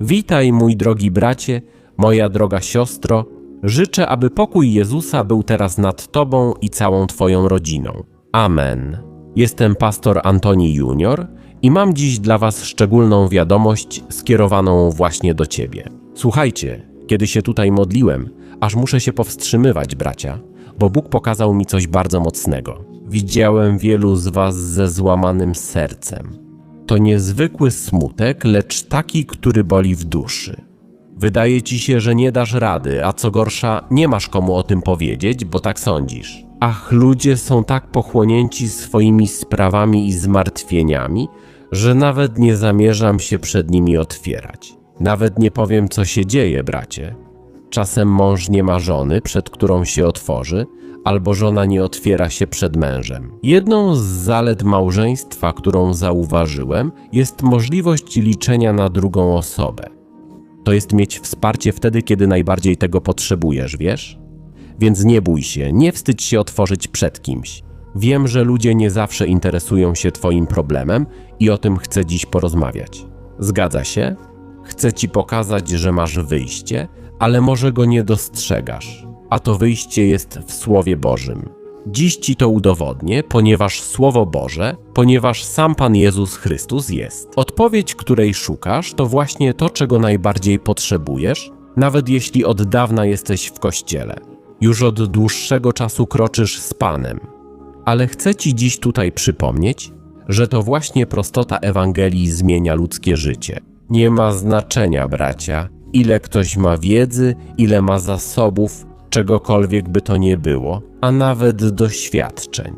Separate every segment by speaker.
Speaker 1: Witaj, mój drogi bracie, moja droga siostro. Życzę, aby pokój Jezusa był teraz nad Tobą i całą Twoją rodziną. Amen. Jestem pastor Antoni Junior i mam dziś dla Was szczególną wiadomość skierowaną właśnie do Ciebie. Słuchajcie, kiedy się tutaj modliłem, aż muszę się powstrzymywać, bracia, bo Bóg pokazał mi coś bardzo mocnego. Widziałem wielu z Was ze złamanym sercem. To niezwykły smutek, lecz taki, który boli w duszy. Wydaje ci się, że nie dasz rady, a co gorsza, nie masz komu o tym powiedzieć, bo tak sądzisz. Ach, ludzie są tak pochłonięci swoimi sprawami i zmartwieniami, że nawet nie zamierzam się przed nimi otwierać. Nawet nie powiem, co się dzieje, bracie. Czasem mąż nie ma żony, przed którą się otworzy, albo żona nie otwiera się przed mężem. Jedną z zalet małżeństwa, którą zauważyłem, jest możliwość liczenia na drugą osobę. To jest mieć wsparcie wtedy, kiedy najbardziej tego potrzebujesz, wiesz? Więc nie bój się, nie wstydź się otworzyć przed kimś. Wiem, że ludzie nie zawsze interesują się Twoim problemem i o tym chcę dziś porozmawiać. Zgadza się? Chcę Ci pokazać, że masz wyjście, ale może go nie dostrzegasz. A to wyjście jest w Słowie Bożym. Dziś Ci to udowodnię, ponieważ Słowo Boże, ponieważ sam Pan Jezus Chrystus jest. Odpowiedź, której szukasz, to właśnie to, czego najbardziej potrzebujesz, nawet jeśli od dawna jesteś w kościele. Już od dłuższego czasu kroczysz z Panem. Ale chcę Ci dziś tutaj przypomnieć, że to właśnie prostota Ewangelii zmienia ludzkie życie. Nie ma znaczenia, bracia, ile ktoś ma wiedzy, ile ma zasobów, czegokolwiek by to nie było, a nawet doświadczeń.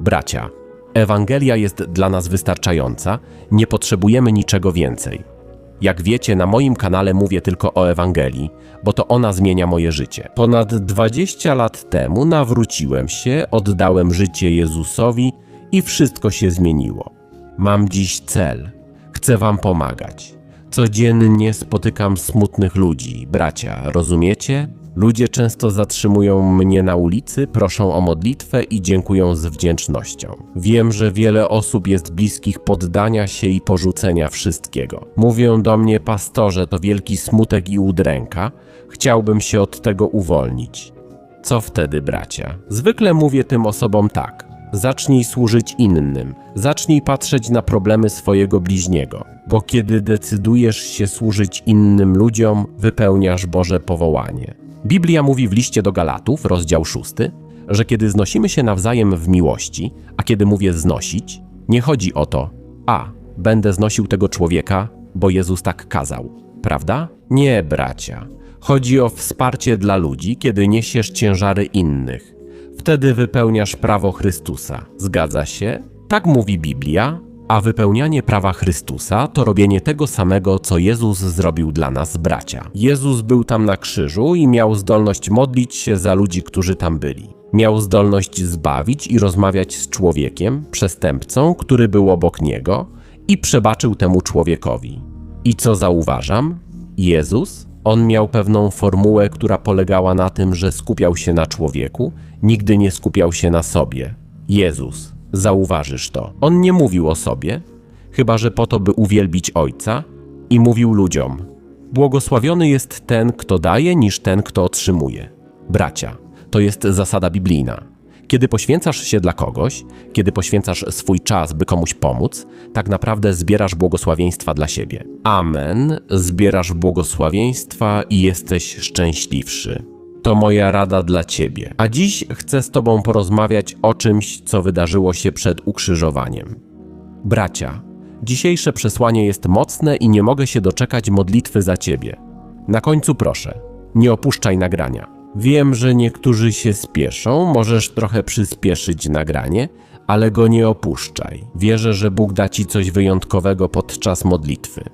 Speaker 1: Bracia, Ewangelia jest dla nas wystarczająca, nie potrzebujemy niczego więcej. Jak wiecie, na moim kanale mówię tylko o Ewangelii, bo to ona zmienia moje życie. Ponad 20 lat temu nawróciłem się, oddałem życie Jezusowi i wszystko się zmieniło. Mam dziś cel. Chcę Wam pomagać. Codziennie spotykam smutnych ludzi, bracia, rozumiecie? Ludzie często zatrzymują mnie na ulicy, proszą o modlitwę i dziękują z wdzięcznością. Wiem, że wiele osób jest bliskich poddania się i porzucenia wszystkiego. Mówią do mnie, pastorze, to wielki smutek i udręka. Chciałbym się od tego uwolnić. Co wtedy, bracia? Zwykle mówię tym osobom tak. Zacznij służyć innym, zacznij patrzeć na problemy swojego bliźniego, bo kiedy decydujesz się służyć innym ludziom, wypełniasz Boże powołanie. Biblia mówi w liście do Galatów, rozdział 6, że kiedy znosimy się nawzajem w miłości, a kiedy mówię znosić, nie chodzi o to, a będę znosił tego człowieka, bo Jezus tak kazał, prawda? Nie, bracia. Chodzi o wsparcie dla ludzi, kiedy niesiesz ciężary innych. Wtedy wypełniasz prawo Chrystusa. Zgadza się? Tak mówi Biblia, a wypełnianie prawa Chrystusa to robienie tego samego, co Jezus zrobił dla nas, bracia. Jezus był tam na krzyżu i miał zdolność modlić się za ludzi, którzy tam byli. Miał zdolność zbawić i rozmawiać z człowiekiem, przestępcą, który był obok niego, i przebaczył temu człowiekowi. I co zauważam? Jezus, on miał pewną formułę, która polegała na tym, że skupiał się na człowieku, nigdy nie skupiał się na sobie. Jezus, zauważysz to. On nie mówił o sobie, chyba że po to, by uwielbić Ojca, i mówił ludziom: Błogosławiony jest ten, kto daje, niż ten, kto otrzymuje. Bracia, to jest zasada biblijna. Kiedy poświęcasz się dla kogoś, kiedy poświęcasz swój czas, by komuś pomóc, tak naprawdę zbierasz błogosławieństwa dla siebie. Amen. Zbierasz błogosławieństwa i jesteś szczęśliwszy. To moja rada dla ciebie. A dziś chcę z tobą porozmawiać o czymś, co wydarzyło się przed ukrzyżowaniem. Bracia, dzisiejsze przesłanie jest mocne i nie mogę się doczekać modlitwy za ciebie. Na końcu proszę, nie opuszczaj nagrania. Wiem, że niektórzy się spieszą, możesz trochę przyspieszyć nagranie, ale go nie opuszczaj. Wierzę, że Bóg da ci coś wyjątkowego podczas modlitwy.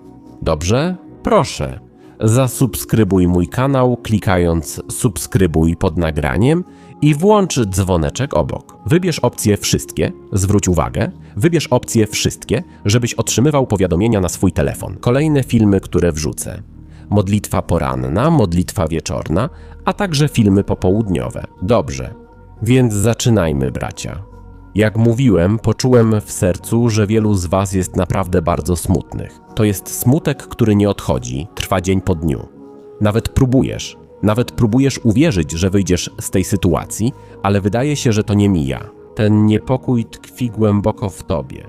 Speaker 1: Dobrze? Proszę. Zasubskrybuj mój kanał, klikając subskrybuj pod nagraniem i włącz dzwoneczek obok. Wybierz opcję wszystkie, zwróć uwagę, wybierz opcję wszystkie, żebyś otrzymywał powiadomienia na swój telefon. Kolejne filmy, które wrzucę. Modlitwa poranna, modlitwa wieczorna, a także filmy popołudniowe. Dobrze, więc zaczynajmy, bracia. Jak mówiłem, poczułem w sercu, że wielu z Was jest naprawdę bardzo smutnych. To jest smutek, który nie odchodzi, trwa dzień po dniu. Nawet próbujesz, nawet próbujesz uwierzyć, że wyjdziesz z tej sytuacji, ale wydaje się, że to nie mija. Ten niepokój tkwi głęboko w tobie.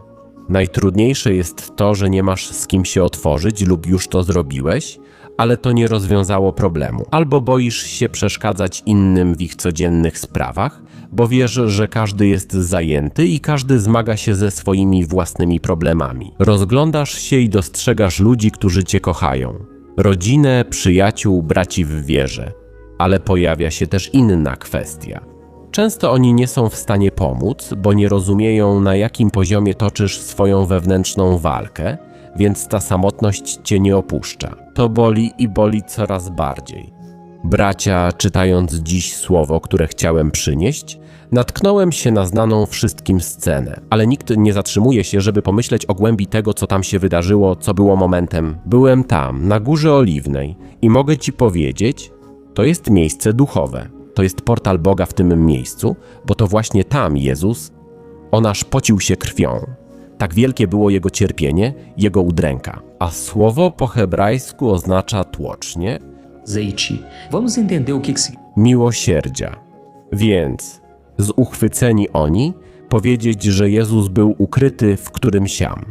Speaker 1: Najtrudniejsze jest to, że nie masz z kim się otworzyć lub już to zrobiłeś, ale to nie rozwiązało problemu. Albo boisz się przeszkadzać innym w ich codziennych sprawach, bo wiesz, że każdy jest zajęty i każdy zmaga się ze swoimi własnymi problemami. Rozglądasz się i dostrzegasz ludzi, którzy cię kochają. Rodzinę, przyjaciół, braci w wierze. Ale pojawia się też inna kwestia. Często oni nie są w stanie pomóc, bo nie rozumieją, na jakim poziomie toczysz swoją wewnętrzną walkę, więc ta samotność cię nie opuszcza. To boli i boli coraz bardziej. Bracia, czytając dziś słowo, które chciałem przynieść, natknąłem się na znaną wszystkim scenę, ale nikt nie zatrzymuje się, żeby pomyśleć o głębi tego, co tam się wydarzyło, co było momentem. Byłem tam, na Górze Oliwnej i mogę ci powiedzieć, to jest miejsce duchowe. To jest portal Boga w tym miejscu, bo to właśnie tam Jezus, on aż pocił się krwią. Tak wielkie było jego cierpienie, jego udręka. A słowo po hebrajsku oznacza tłocznie
Speaker 2: Zeite. Vamos entender o que, que
Speaker 1: miłosierdzia. Więc z uchwyceni oni powiedzieć, że Jezus był ukryty w którym siam.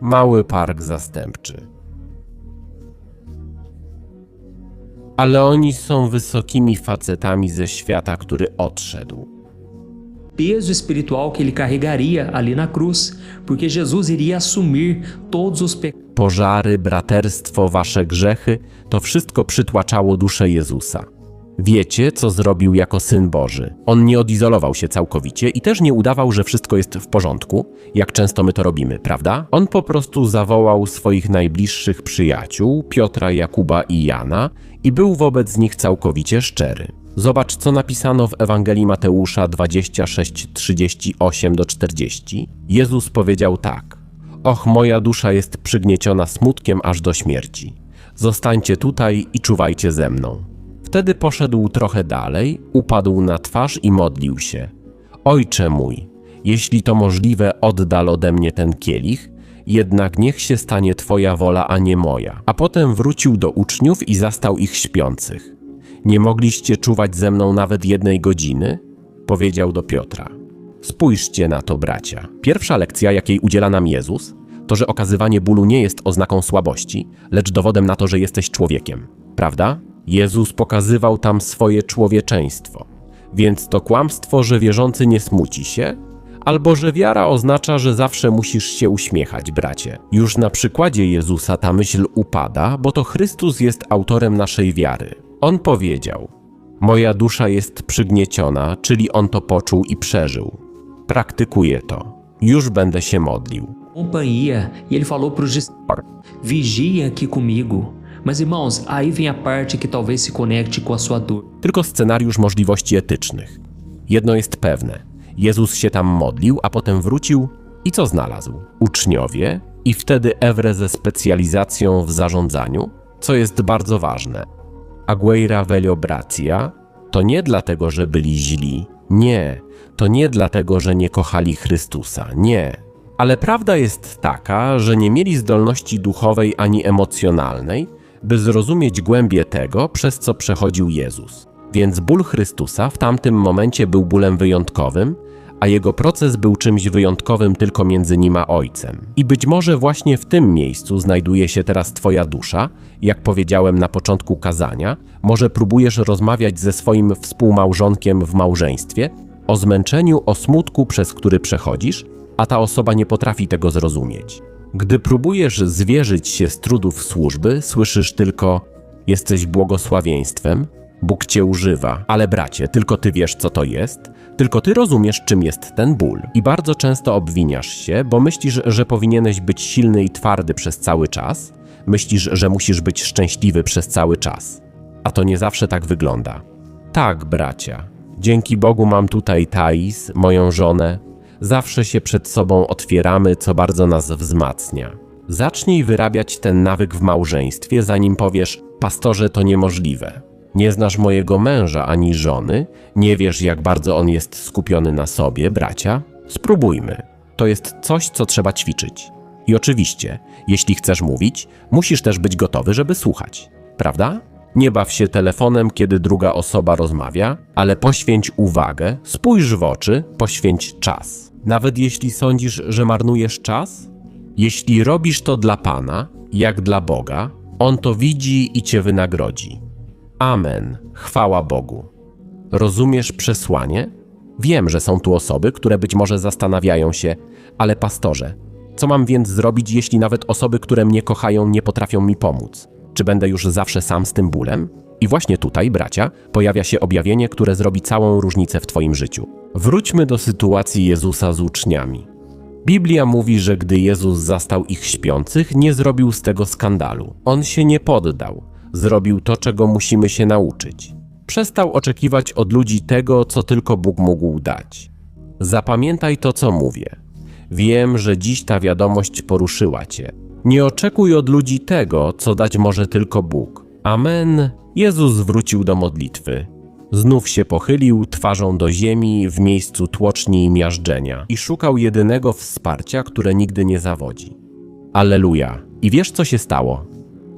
Speaker 1: Mały park zastępczy. Ale oni są wysokimi facetami ze świata, który odszedł.
Speaker 2: Peso espiritual que ele carregaria ali na cruz, porque Jesus iria assumir todos os pecados.
Speaker 1: pożary, braterstwo, wasze grzechy, to wszystko przytłaczało duszę Jezusa. Wiecie, co zrobił jako syn Boży. On nie odizolował się całkowicie i też nie udawał, że wszystko jest w porządku, jak często my to robimy, prawda? On po prostu zawołał swoich najbliższych przyjaciół, Piotra, Jakuba i Jana, i był wobec nich całkowicie szczery. Zobacz, co napisano w Ewangelii Mateusza 26, 38 do 40. Jezus powiedział tak. Och, moja dusza jest przygnieciona smutkiem aż do śmierci. Zostańcie tutaj i czuwajcie ze mną. Wtedy poszedł trochę dalej, upadł na twarz i modlił się. Ojcze mój, jeśli to możliwe, oddal ode mnie ten kielich, jednak niech się stanie Twoja wola, a nie moja. A potem wrócił do uczniów i zastał ich śpiących. Nie mogliście czuwać ze mną nawet jednej godziny? Powiedział do Piotra. Spójrzcie na to, bracia. Pierwsza lekcja, jakiej udziela nam Jezus, to, że okazywanie bólu nie jest oznaką słabości, lecz dowodem na to, że jesteś człowiekiem. Prawda? Jezus pokazywał tam swoje człowieczeństwo. Więc to kłamstwo, że wierzący nie smuci się, albo że wiara oznacza, że zawsze musisz się uśmiechać, bracie. Już na przykładzie Jezusa ta myśl upada, bo to Chrystus jest autorem naszej wiary. On powiedział: Moja dusza jest przygnieciona, czyli on to poczuł i przeżył. Praktykuję to. Już będę się modlił.
Speaker 2: Companhia, e ele falou para os discípulos: vigiem aqui comigo. Mas irmãos, aí vem a parte que talvez se conecte com a sua dor.
Speaker 1: Tylko scenariusz możliwości etycznych. Jedno jest pewne: Jezus się tam modlił, a potem wrócił i co znalazł? Uczniowie i wtedy Ewre ze specjalizacją w zarządzaniu, co jest bardzo ważne. Agueira Veliobracia to nie dlatego, że byli źli. Nie, to nie dlatego, że nie kochali Chrystusa. Nie. Ale prawda jest taka, że nie mieli zdolności duchowej ani emocjonalnej, by zrozumieć głębię tego, przez co przechodził Jezus. Więc ból Chrystusa w tamtym momencie był bólem wyjątkowym, a jego proces był czymś wyjątkowym tylko między nim a Ojcem. I być może właśnie w tym miejscu znajduje się teraz Twoja dusza, jak powiedziałem na początku kazania, może próbujesz rozmawiać ze swoim współmałżonkiem w małżeństwie o zmęczeniu, o smutku, przez który przechodzisz, a ta osoba nie potrafi tego zrozumieć. Gdy próbujesz zwierzyć się z trudów służby, słyszysz tylko: Jesteś błogosławieństwem, Bóg cię używa, ale bracie, tylko ty wiesz, co to jest, tylko ty rozumiesz, czym jest ten ból. I bardzo często obwiniasz się, bo myślisz, że powinieneś być silny i twardy przez cały czas, myślisz, że musisz być szczęśliwy przez cały czas. A to nie zawsze tak wygląda. Tak, bracia. Dzięki Bogu mam tutaj Thais, moją żonę. Zawsze się przed sobą otwieramy, co bardzo nas wzmacnia. Zacznij wyrabiać ten nawyk w małżeństwie, zanim powiesz, pastorze, to niemożliwe. Nie znasz mojego męża ani żony, nie wiesz, jak bardzo on jest skupiony na sobie, bracia? Spróbujmy. To jest coś, co trzeba ćwiczyć. I oczywiście, jeśli chcesz mówić, musisz też być gotowy, żeby słuchać. Prawda? Nie baw się telefonem, kiedy druga osoba rozmawia, ale poświęć uwagę, spójrz w oczy, poświęć czas. Nawet jeśli sądzisz, że marnujesz czas, jeśli robisz to dla Pana, jak dla Boga, On to widzi i cię wynagrodzi. Amen. Chwała Bogu. Rozumiesz przesłanie? Wiem, że są tu osoby, które być może zastanawiają się, ale pastorze, co mam więc zrobić, jeśli nawet osoby, które mnie kochają, nie potrafią mi pomóc? Czy będę już zawsze sam z tym bólem? I właśnie tutaj, bracia, pojawia się objawienie, które zrobi całą różnicę w Twoim życiu. Wróćmy do sytuacji Jezusa z uczniami. Biblia mówi, że gdy Jezus zastał ich śpiących, nie zrobił z tego skandalu. On się nie poddał. Zrobił to, czego musimy się nauczyć. Przestał oczekiwać od ludzi tego, co tylko Bóg mógł dać. Zapamiętaj to, co mówię. Wiem, że dziś ta wiadomość poruszyła cię. Nie oczekuj od ludzi tego, co dać może tylko Bóg. Amen. Jezus wrócił do modlitwy. Znów się pochylił twarzą do ziemi w miejscu tłoczni i miażdżenia i szukał jedynego wsparcia, które nigdy nie zawodzi. Alleluja. I wiesz, co się stało?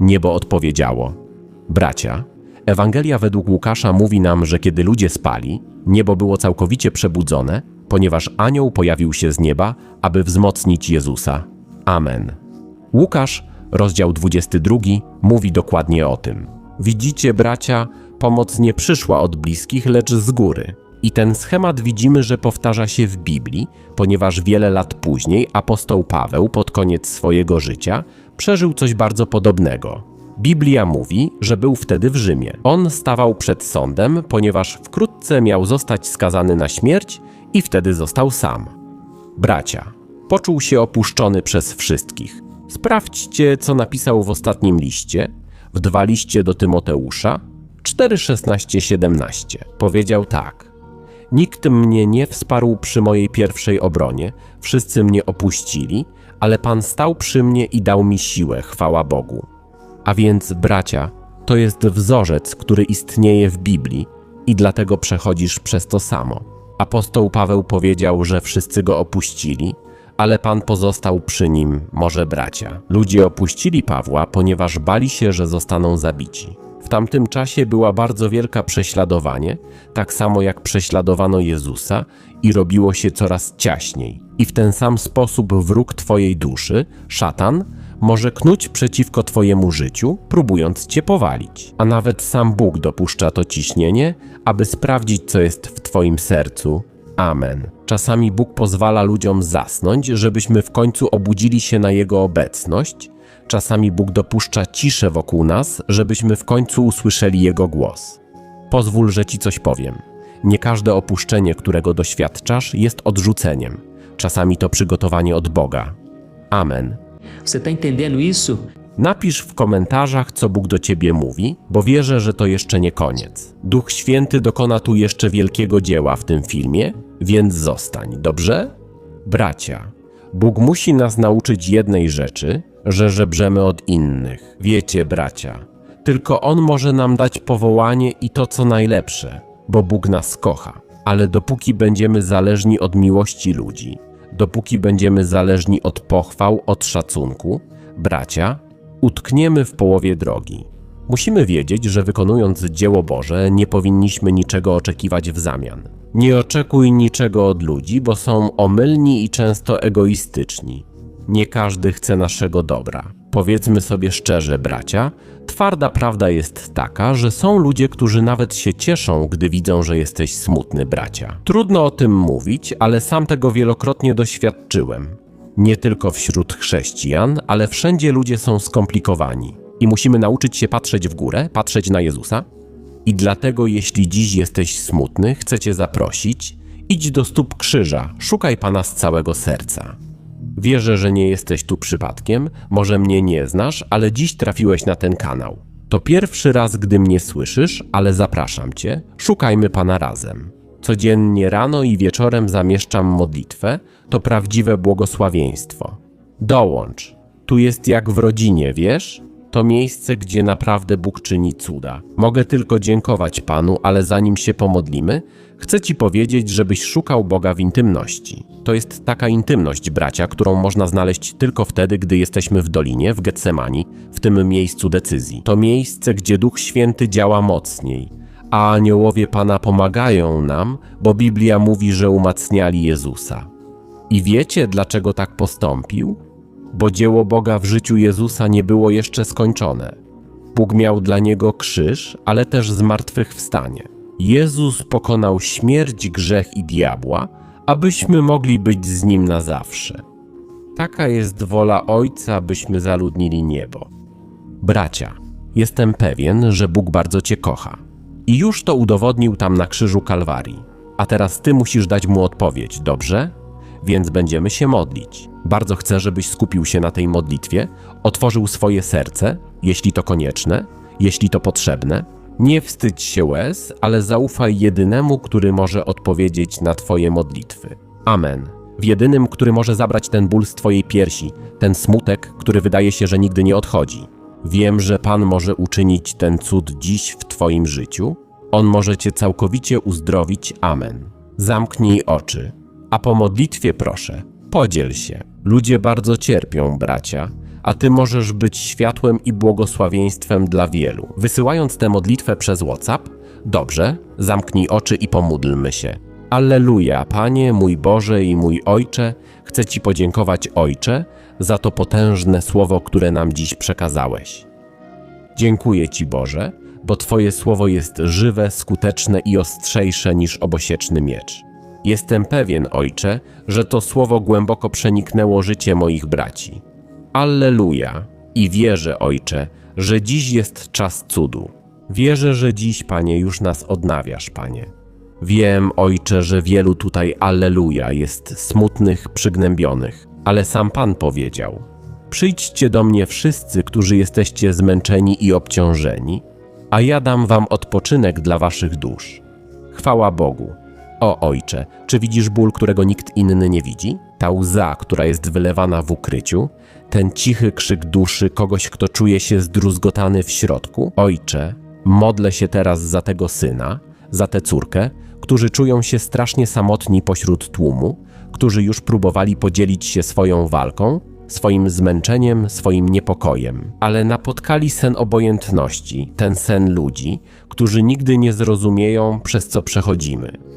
Speaker 1: Niebo odpowiedziało. Bracia, Ewangelia według Łukasza mówi nam, że kiedy ludzie spali, niebo było całkowicie przebudzone, ponieważ anioł pojawił się z nieba, aby wzmocnić Jezusa. Amen. Łukasz, rozdział 22, mówi dokładnie o tym. Widzicie, bracia, pomoc nie przyszła od bliskich, lecz z góry. I ten schemat widzimy, że powtarza się w Biblii, ponieważ wiele lat później apostoł Paweł pod koniec swojego życia przeżył coś bardzo podobnego. Biblia mówi, że był wtedy w Rzymie. On stawał przed sądem, ponieważ wkrótce miał zostać skazany na śmierć i wtedy został sam. Bracia, poczuł się opuszczony przez wszystkich. Sprawdźcie, co napisał w ostatnim liście, w dwa liście do Tymoteusza 4:16-17. Powiedział tak: Nikt mnie nie wsparł przy mojej pierwszej obronie, wszyscy mnie opuścili, ale Pan stał przy mnie i dał mi siłę, chwała Bogu. A więc, bracia, to jest wzorzec, który istnieje w Biblii i dlatego przechodzisz przez to samo. Apostoł Paweł powiedział, że wszyscy go opuścili, ale Pan pozostał przy nim, może bracia. Ludzie opuścili Pawła, ponieważ bali się, że zostaną zabici. W tamtym czasie była bardzo wielka prześladowanie, tak samo jak prześladowano Jezusa i robiło się coraz ciaśniej. I w ten sam sposób wróg Twojej duszy, szatan, może knuć przeciwko Twojemu życiu, próbując Cię powalić. A nawet sam Bóg dopuszcza to ciśnienie, aby sprawdzić, co jest w Twoim sercu. Amen. Czasami Bóg pozwala ludziom zasnąć, żebyśmy w końcu obudzili się na Jego obecność. Czasami Bóg dopuszcza ciszę wokół nas, żebyśmy w końcu usłyszeli Jego głos. Pozwól, że Ci coś powiem. Nie każde opuszczenie, którego doświadczasz, jest odrzuceniem. Czasami to przygotowanie od Boga. Amen.
Speaker 2: Você está entendendo isso?
Speaker 1: Napisz w komentarzach, co Bóg do ciebie mówi, bo wierzę, że to jeszcze nie koniec. Duch Święty dokona tu jeszcze wielkiego dzieła w tym filmie, więc zostań, dobrze? Bracia, Bóg musi nas nauczyć jednej rzeczy, że żebrzemy od innych. Wiecie, bracia, tylko On może nam dać powołanie i to, co najlepsze, bo Bóg nas kocha. Ale dopóki będziemy zależni od miłości ludzi, dopóki będziemy zależni od pochwał, od szacunku, bracia, utkniemy w połowie drogi. Musimy wiedzieć, że wykonując dzieło Boże, nie powinniśmy niczego oczekiwać w zamian. Nie oczekuj niczego od ludzi, bo są omylni i często egoistyczni. Nie każdy chce naszego dobra. Powiedzmy sobie szczerze, bracia, twarda prawda jest taka, że są ludzie, którzy nawet się cieszą, gdy widzą, że jesteś smutny, bracia. Trudno o tym mówić, ale sam tego wielokrotnie doświadczyłem. Nie tylko wśród chrześcijan, ale wszędzie ludzie są skomplikowani. I musimy nauczyć się patrzeć w górę, patrzeć na Jezusa. I dlatego, jeśli dziś jesteś smutny, chcę Cię zaprosić, idź do stóp krzyża, szukaj Pana z całego serca. Wierzę, że nie jesteś tu przypadkiem, może mnie nie znasz, ale dziś trafiłeś na ten kanał. To pierwszy raz, gdy mnie słyszysz, ale zapraszam Cię, szukajmy Pana razem. Codziennie rano i wieczorem zamieszczam modlitwę, to prawdziwe błogosławieństwo. Dołącz. Tu jest jak w rodzinie, wiesz? To miejsce, gdzie naprawdę Bóg czyni cuda. Mogę tylko dziękować Panu, ale zanim się pomodlimy, chcę Ci powiedzieć, żebyś szukał Boga w intymności. To jest taka intymność, bracia, którą można znaleźć tylko wtedy, gdy jesteśmy w dolinie, w Getsemani, w tym miejscu decyzji. To miejsce, gdzie Duch Święty działa mocniej, a aniołowie Pana pomagają nam, bo Biblia mówi, że umacniali Jezusa. I wiecie, dlaczego tak postąpił? Bo dzieło Boga w życiu Jezusa nie było jeszcze skończone. Bóg miał dla niego krzyż, ale też zmartwychwstanie. Jezus pokonał śmierć, grzech i diabła, abyśmy mogli być z nim na zawsze. Taka jest wola Ojca, byśmy zaludnili niebo. Bracia, jestem pewien, że Bóg bardzo Cię kocha. I już to udowodnił tam na krzyżu Kalwarii. A teraz Ty musisz dać mu odpowiedź, dobrze? Więc będziemy się modlić. Bardzo chcę, żebyś skupił się na tej modlitwie, otworzył swoje serce, jeśli to konieczne, jeśli to potrzebne. Nie wstydź się łez, ale zaufaj jedynemu, który może odpowiedzieć na Twoje modlitwy. Amen. W jedynym, który może zabrać ten ból z Twojej piersi, ten smutek, który wydaje się, że nigdy nie odchodzi. Wiem, że Pan może uczynić ten cud dziś w Twoim życiu. On może Cię całkowicie uzdrowić. Amen. Zamknij oczy. A po modlitwie proszę, podziel się. Ludzie bardzo cierpią, bracia, a Ty możesz być światłem i błogosławieństwem dla wielu. Wysyłając tę modlitwę przez WhatsApp, dobrze, zamknij oczy i pomódlmy się. Alleluja, Panie, mój Boże i mój Ojcze, chcę Ci podziękować, Ojcze, za to potężne słowo, które nam dziś przekazałeś. Dziękuję Ci, Boże, bo Twoje słowo jest żywe, skuteczne i ostrzejsze niż obosieczny miecz. Jestem pewien, Ojcze, że to słowo głęboko przeniknęło życie moich braci. Alleluja! I wierzę, Ojcze, że dziś jest czas cudu. Wierzę, że dziś, Panie, już nas odnawiasz, Panie. Wiem, Ojcze, że wielu tutaj Alleluja jest smutnych, przygnębionych, ale sam Pan powiedział: Przyjdźcie do mnie wszyscy, którzy jesteście zmęczeni i obciążeni, a ja dam wam odpoczynek dla waszych dusz. Chwała Bogu. O Ojcze, czy widzisz ból, którego nikt inny nie widzi? Ta łza, która jest wylewana w ukryciu? Ten cichy krzyk duszy kogoś, kto czuje się zdruzgotany w środku? Ojcze, modlę się teraz za tego syna, za tę córkę, którzy czują się strasznie samotni pośród tłumu, którzy już próbowali podzielić się swoją walką, swoim zmęczeniem, swoim niepokojem, ale napotkali sen obojętności, ten sen ludzi, którzy nigdy nie zrozumieją, przez co przechodzimy.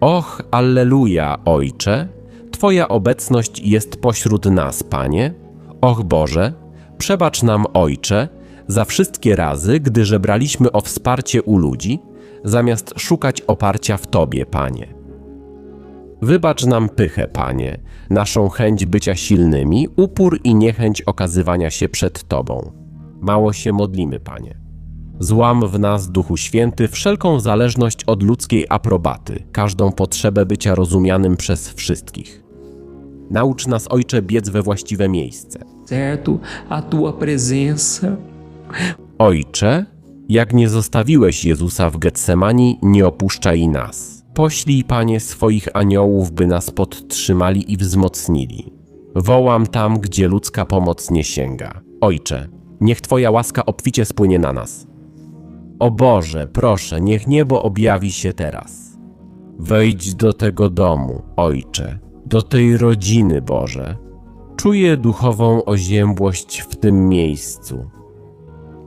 Speaker 1: Och, Alleluja, Ojcze, Twoja obecność jest pośród nas, Panie. Och Boże, przebacz nam, Ojcze, za wszystkie razy, gdy żebraliśmy o wsparcie u ludzi, zamiast szukać oparcia w Tobie, Panie. Wybacz nam pychę, Panie, naszą chęć bycia silnymi, upór i niechęć okazywania się przed Tobą. Mało się modlimy, Panie. Złam w nas, Duchu Święty, wszelką zależność od ludzkiej aprobaty, każdą potrzebę bycia rozumianym przez wszystkich. Naucz nas, Ojcze, biec we właściwe miejsce.
Speaker 2: certo? A tua presença.
Speaker 1: Ojcze, jak nie zostawiłeś Jezusa w Getsemani, nie opuszczaj nas. Poślij, Panie, swoich aniołów, by nas podtrzymali i wzmocnili. Wołam tam, gdzie ludzka pomoc nie sięga. Ojcze, niech Twoja łaska obficie spłynie na nas. O Boże, proszę, niech niebo objawi się teraz. Wejdź do tego domu, Ojcze, do tej rodziny, Boże. Czuję duchową oziębłość w tym miejscu.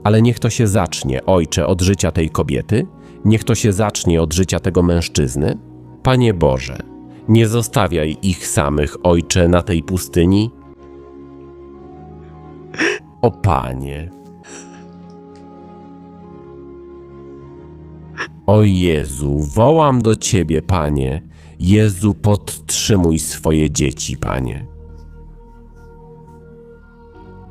Speaker 1: Ale niech to się zacznie, ojcze, od życia tej kobiety, niech to się zacznie od życia tego mężczyzny. Panie Boże, nie zostawiaj ich samych, ojcze, na tej pustyni. O Panie. O Jezu, wołam do Ciebie, Panie. Jezu, podtrzymuj swoje dzieci, Panie.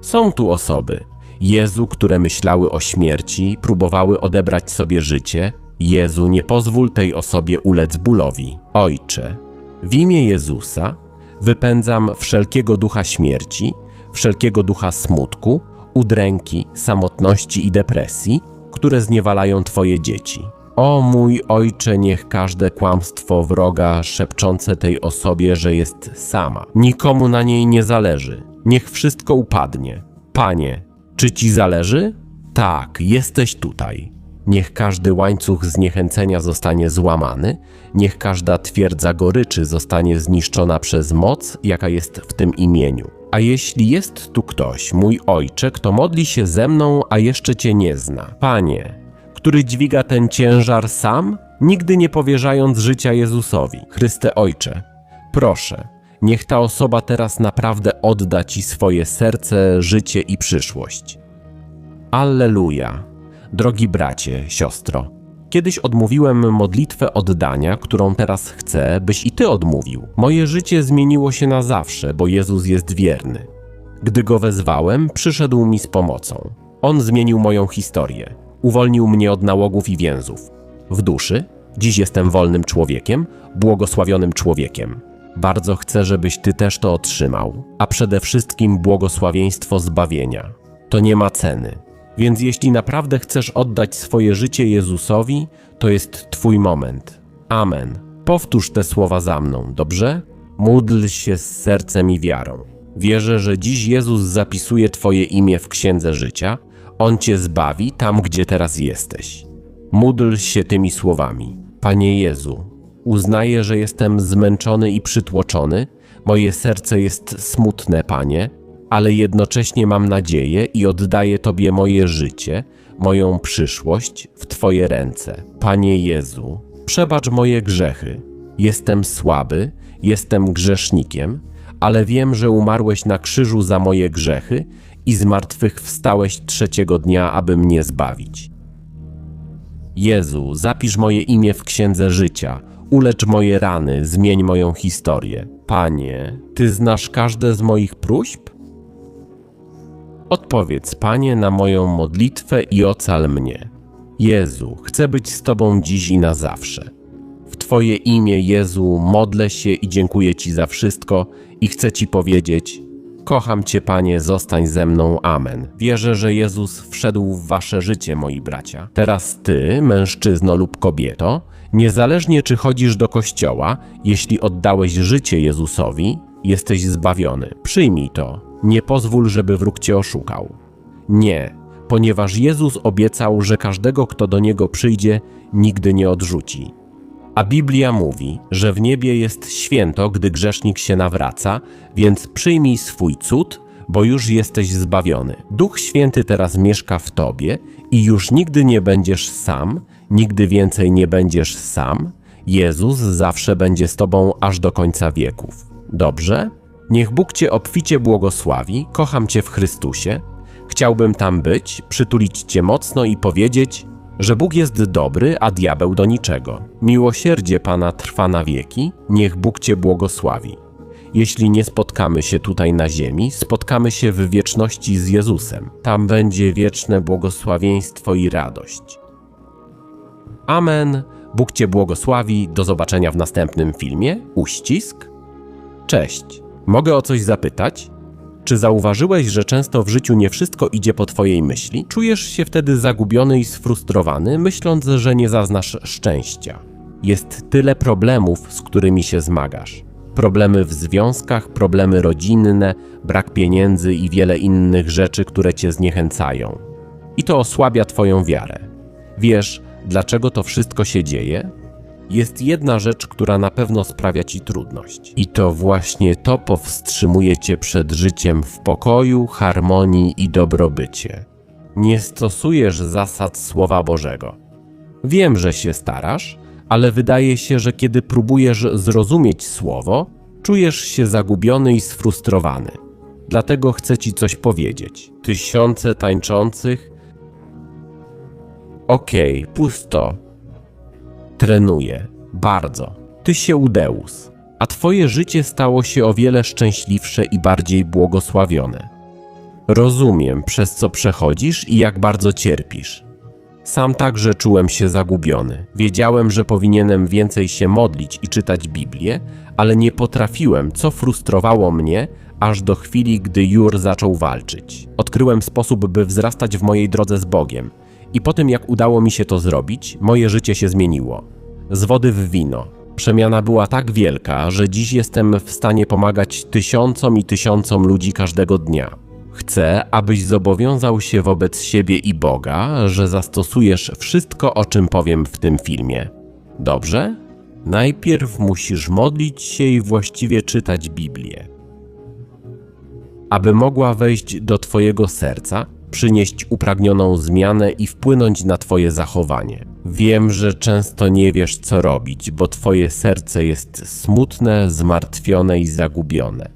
Speaker 1: Są tu osoby, Jezu, które myślały o śmierci, próbowały odebrać sobie życie. Jezu, nie pozwól tej osobie ulec bólowi. Ojcze, w imię Jezusa wypędzam wszelkiego ducha śmierci, wszelkiego ducha smutku, udręki, samotności i depresji, które zniewalają Twoje dzieci. O mój Ojcze, niech każde kłamstwo wroga szepczące tej osobie, że jest sama, nikomu na niej nie zależy, niech wszystko upadnie. Panie, czy ci zależy? Tak, jesteś tutaj. Niech każdy łańcuch zniechęcenia zostanie złamany, niech każda twierdza goryczy zostanie zniszczona przez moc, jaka jest w tym imieniu. A jeśli jest tu ktoś, mój ojcze, kto modli się ze mną, a jeszcze cię nie zna, Panie, który dźwiga ten ciężar sam, nigdy nie powierzając życia Jezusowi. Chryste Ojcze, proszę, niech ta osoba teraz naprawdę odda Ci swoje serce, życie i przyszłość. Alleluja. Drogi bracie, siostro, kiedyś odmówiłem modlitwę oddania, którą teraz chcę, byś i ty odmówił. Moje życie zmieniło się na zawsze, bo Jezus jest wierny. Gdy go wezwałem, przyszedł mi z pomocą. On zmienił moją historię. Uwolnił mnie od nałogów i więzów. W duszy, dziś jestem wolnym człowiekiem, błogosławionym człowiekiem. Bardzo chcę, żebyś ty też to otrzymał, a przede wszystkim błogosławieństwo zbawienia. To nie ma ceny. Więc jeśli naprawdę chcesz oddać swoje życie Jezusowi, to jest twój moment. Amen. Powtórz te słowa za mną, dobrze? Módl się z sercem i wiarą. Wierzę, że dziś Jezus zapisuje Twoje imię w księdze życia. On Cię zbawi tam, gdzie teraz jesteś. Módl się tymi słowami. Panie Jezu, uznaję, że jestem zmęczony i przytłoczony. Moje serce jest smutne, Panie, ale jednocześnie mam nadzieję i oddaję Tobie moje życie, moją przyszłość w Twoje ręce. Panie Jezu, przebacz moje grzechy. Jestem słaby, jestem grzesznikiem, ale wiem, że umarłeś na krzyżu za moje grzechy i z martwych wstałeś trzeciego dnia, aby mnie zbawić. Jezu, zapisz moje imię w księdze życia, ulecz moje rany, zmień moją historię. Panie, Ty znasz każde z moich próśb? Odpowiedz, Panie, na moją modlitwę i ocal mnie. Jezu, chcę być z Tobą dziś i na zawsze. W Twoje imię, Jezu, modlę się i dziękuję Ci za wszystko i chcę Ci powiedzieć: Kocham Cię, Panie, zostań ze mną. Amen. Wierzę, że Jezus wszedł w Wasze życie, moi bracia. Teraz Ty, mężczyzno lub kobieto, niezależnie czy chodzisz do kościoła, jeśli oddałeś życie Jezusowi, jesteś zbawiony. Przyjmij to. Nie pozwól, żeby wróg Cię oszukał. Nie, ponieważ Jezus obiecał, że każdego, kto do Niego przyjdzie, nigdy nie odrzuci. A Biblia mówi, że w niebie jest święto, gdy grzesznik się nawraca, więc przyjmij swój cud, bo już jesteś zbawiony. Duch Święty teraz mieszka w tobie i już nigdy nie będziesz sam, nigdy więcej nie będziesz sam. Jezus zawsze będzie z tobą aż do końca wieków. Dobrze? Niech Bóg cię obficie błogosławi, kocham cię w Chrystusie. Chciałbym tam być, przytulić cię mocno i powiedzieć, że Bóg jest dobry, a diabeł do niczego. Miłosierdzie Pana trwa na wieki, niech Bóg Cię błogosławi. Jeśli nie spotkamy się tutaj na ziemi, spotkamy się w wieczności z Jezusem. Tam będzie wieczne błogosławieństwo i radość. Amen. Bóg Cię błogosławi. Do zobaczenia w następnym filmie. Uścisk. Cześć. Mogę o coś zapytać? Czy zauważyłeś, że często w życiu nie wszystko idzie po Twojej myśli? Czujesz się wtedy zagubiony i sfrustrowany, myśląc, że nie zaznasz szczęścia. Jest tyle problemów, z którymi się zmagasz. Problemy w związkach, problemy rodzinne, brak pieniędzy i wiele innych rzeczy, które Cię zniechęcają. I to osłabia Twoją wiarę. Wiesz, dlaczego to wszystko się dzieje? Jest jedna rzecz, która na pewno sprawia ci trudność. I to właśnie to powstrzymuje cię przed życiem w pokoju, harmonii i dobrobycie. Nie stosujesz zasad Słowa Bożego. Wiem, że się starasz, ale wydaje się, że kiedy próbujesz zrozumieć Słowo, czujesz się zagubiony i sfrustrowany. Dlatego chcę ci coś powiedzieć. Tysiące tańczących. Okej, pusto. Trenuję. Bardzo. Ty się Udeus. A twoje życie stało się o wiele szczęśliwsze i bardziej błogosławione. Rozumiem, przez co przechodzisz i jak bardzo cierpisz. Sam także czułem się zagubiony. Wiedziałem, że powinienem więcej się modlić i czytać Biblię, ale nie potrafiłem, co frustrowało mnie, aż do chwili, gdy Jur zaczął walczyć. Odkryłem sposób, by wzrastać w mojej drodze z Bogiem. I po tym, jak udało mi się to zrobić, moje życie się zmieniło. Z wody w wino. Przemiana była tak wielka, że dziś jestem w stanie pomagać tysiącom i tysiącom ludzi każdego dnia. Chcę, abyś zobowiązał się wobec siebie i Boga, że zastosujesz wszystko, o czym powiem w tym filmie. Dobrze? Najpierw musisz modlić się i właściwie czytać Biblię. Aby mogła wejść do Twojego serca, przynieść upragnioną zmianę i wpłynąć na Twoje zachowanie. Wiem, że często nie wiesz, co robić, bo Twoje serce jest smutne, zmartwione i zagubione.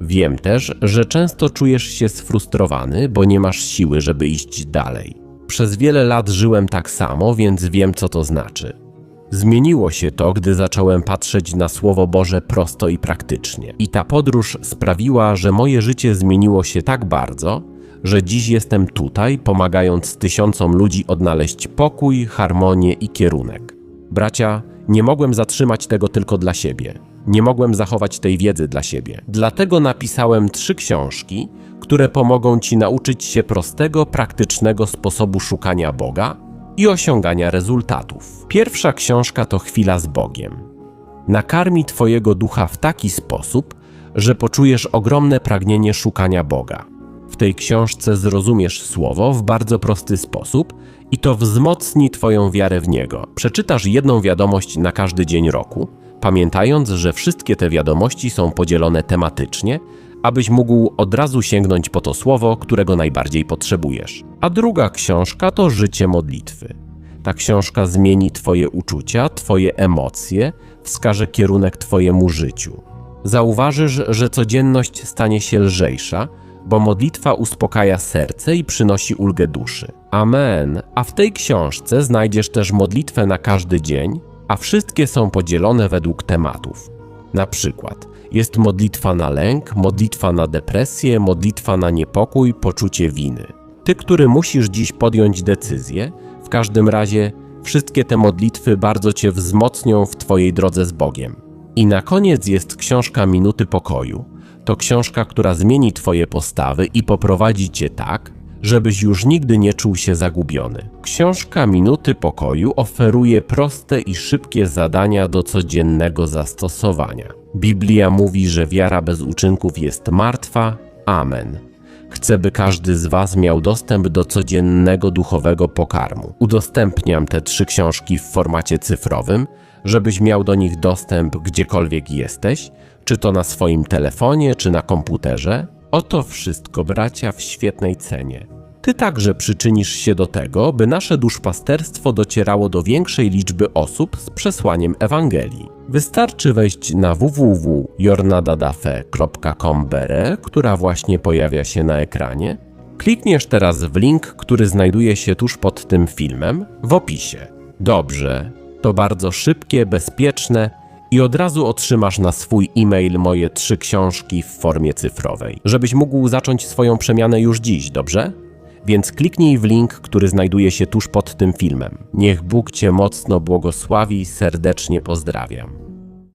Speaker 1: Wiem też, że często czujesz się sfrustrowany, bo nie masz siły, żeby iść dalej. Przez wiele lat żyłem tak samo, więc wiem, co to znaczy. Zmieniło się to, gdy zacząłem patrzeć na Słowo Boże prosto i praktycznie. I ta podróż sprawiła, że moje życie zmieniło się tak bardzo, że dziś jestem tutaj, pomagając tysiącom ludzi odnaleźć pokój, harmonię i kierunek. Bracia, nie mogłem zatrzymać tego tylko dla siebie. Nie mogłem zachować tej wiedzy dla siebie. Dlatego napisałem trzy książki, które pomogą Ci nauczyć się prostego, praktycznego sposobu szukania Boga i osiągania rezultatów. Pierwsza książka to Chwila z Bogiem. Nakarmi Twojego ducha w taki sposób, że poczujesz ogromne pragnienie szukania Boga. W tej książce zrozumiesz słowo w bardzo prosty sposób i to wzmocni Twoją wiarę w niego. Przeczytasz jedną wiadomość na każdy dzień roku, pamiętając, że wszystkie te wiadomości są podzielone tematycznie, abyś mógł od razu sięgnąć po to słowo, którego najbardziej potrzebujesz. A druga książka to Życie modlitwy. Ta książka zmieni Twoje uczucia, Twoje emocje, wskaże kierunek Twojemu życiu. Zauważysz, że codzienność stanie się lżejsza, bo modlitwa uspokaja serce i przynosi ulgę duszy. Amen. A w tej książce znajdziesz też modlitwę na każdy dzień, a wszystkie są podzielone według tematów. Na przykład jest modlitwa na lęk, modlitwa na depresję, modlitwa na niepokój, poczucie winy. Ty, który musisz dziś podjąć decyzję, w każdym razie wszystkie te modlitwy bardzo cię wzmocnią w twojej drodze z Bogiem. I na koniec jest książka Minuty Pokoju. To książka, która zmieni twoje postawy i poprowadzi cię tak, żebyś już nigdy nie czuł się zagubiony. Książka Minuty Pokoju oferuje proste i szybkie zadania do codziennego zastosowania. Biblia mówi, że wiara bez uczynków jest martwa. Amen. Chcę, by każdy z Was miał dostęp do codziennego duchowego pokarmu. Udostępniam te trzy książki w formacie cyfrowym, żebyś miał do nich dostęp gdziekolwiek jesteś, czy to na swoim telefonie, czy na komputerze. Oto wszystko, bracia, w świetnej cenie. Ty także przyczynisz się do tego, by nasze duszpasterstwo docierało do większej liczby osób z przesłaniem Ewangelii. Wystarczy wejść na www.jornadadafe.com, która właśnie pojawia się na ekranie. Klikniesz teraz w link, który znajduje się tuż pod tym filmem, w opisie. Dobrze, to bardzo szybkie, bezpieczne i od razu otrzymasz na swój e-mail moje trzy książki w formie cyfrowej, żebyś mógł zacząć swoją przemianę już dziś, dobrze? Więc kliknij w link, który znajduje się tuż pod tym filmem. Niech Bóg Cię mocno błogosławi, serdecznie pozdrawiam.